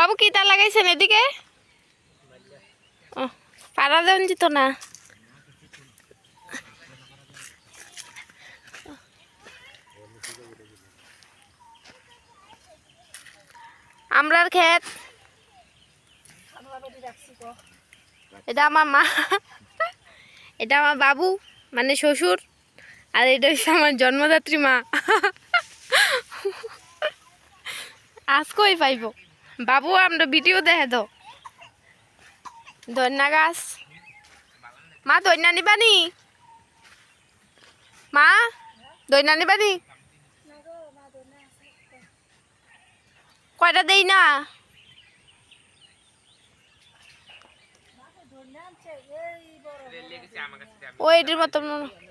বাবু কি তার লাগাইছেন এদিকে? ও, পাড়া দেন যেত না। আমরার ক্ষেত। এটা আমার মা। এটা আমার বাবু মানে শ্বশুর। আর এটা হচ্ছে আমার জন্মদাত্রী মা। আজকেই পাইব? বাবু, আমরা ভিডিও দেখে দাও। ধন্যা গাছ। মা দৈনা নিবানি মা দৈনা নিবানি কয়টা দেই না? ও, এটির মতন মনে হয়।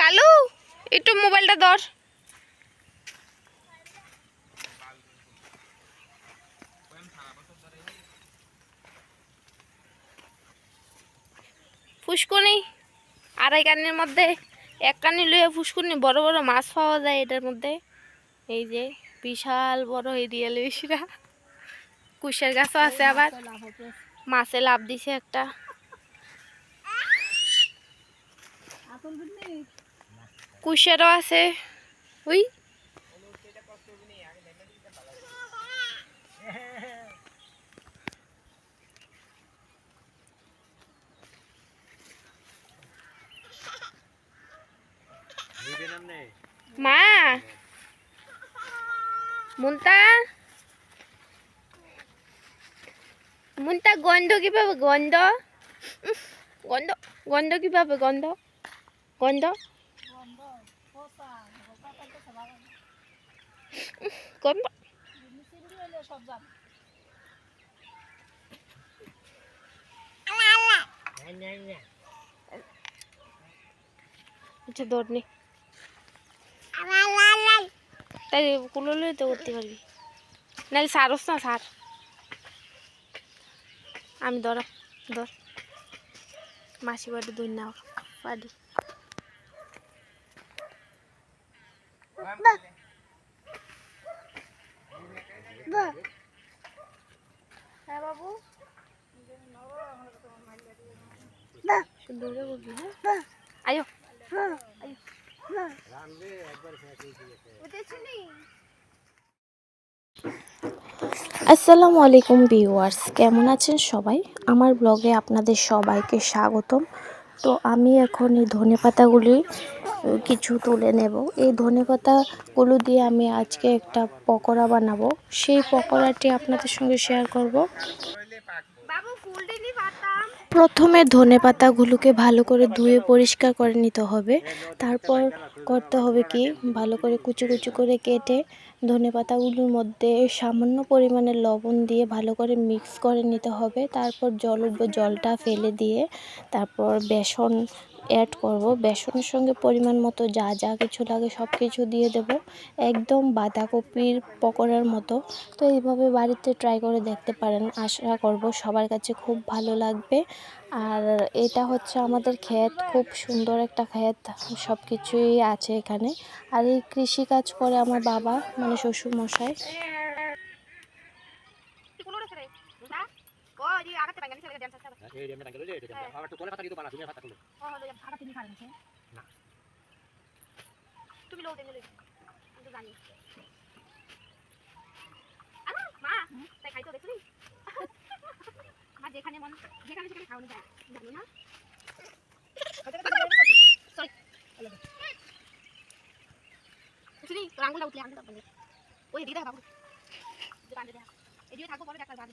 কালু একটু মোবাইলটা ধর। ফুসকুনি, আড়াই কানির মধ্যে, এক কানি লইয়া ফুসকুনি, বড় বড় মাছ পাওয়া যায় এটার মধ্যে। এই যে, বিশাল বড় এরিয়া লইসিরা কুশের গাছও আছে আবার। মাছে লাভ দিছে একটা। কুশেরও আছে। ওই। মা। মুন্তা। মুন্তা গন্ধ কীভাবে? গন্ধ। গন্ধ গন্ধ কীভাবে? গন্ধ। গন্ধ। গন্ধ আচ্ছা দৌড়নি তাই কুলোলে তো করতে পারবি। নাহলে সারস না, সার। আমি ধর ধর মাসি বাড়ি দুই নাও বাড়ি আসসালামু আলাইকুম ভিউয়ার্স, কেমন আছেন সবাই? আমার ব্লগে আপনাদের সবাইকে স্বাগতম। তো আমি এখন এই ধনে পাতাগুলি কিছু তুলে নেব। এই ধনে পাতাগুলো দিয়ে আমি আজকে একটা পকোড়া বানাবো। সেই পকোড়াটি আপনাদের সঙ্গে শেয়ার করব। প্রথমে ধনে পাতাগুলোকে ভালো করে ধুয়ে পরিষ্কার করে নিতে হবে। তারপর করতে হবে কি? ভালো করে কুচি কুচি করে কেটে ধনে পাতাগুলোর মধ্যে সামান্য পরিমাণে লবণ দিয়ে ভালো করে মিক্স করে নিতে হবে। তারপর জল জলটা ফেলে দিয়ে তারপর বেসন অ্যাড করব। বেসনের সঙ্গে পরিমাণ মতো যা যা কিছু লাগে সব কিছু দিয়ে দেব। একদম বাঁধাকপির পকোড়ার মতো। তো এইভাবে বাড়িতে ট্রাই করে দেখতে পারেন। আশা করব সবার কাছে খুব ভালো লাগবে। আর এটা হচ্ছে আমাদের ক্ষেত। খুব সুন্দর একটা ক্ষেত। সব কিছুই আছে এখানে। আর এই কৃষি কাজ করে আমার বাবা মানে শ্বশুর মশাই কোন রে রে না এই এমনি এটা তো তোলে পাতা দিতে পারা তুমি পাতা তুলো ও হলো আগা তিনি খাবেন না। তুমি লো দেন আমি তো জানি। আরে মা তাই খাইতো দেখলি যেখানে মন যেখানে সেখানে খাওয়ানো যায়। জানি না। সরি। শুনি তোর আঙ্গুলটা উঠলে আঙ্গুলটা বলে ওই দিদা বাবু। যে বান্ধে দেখা। এদিকে থাকব পরে ডাক্তার বাঁধি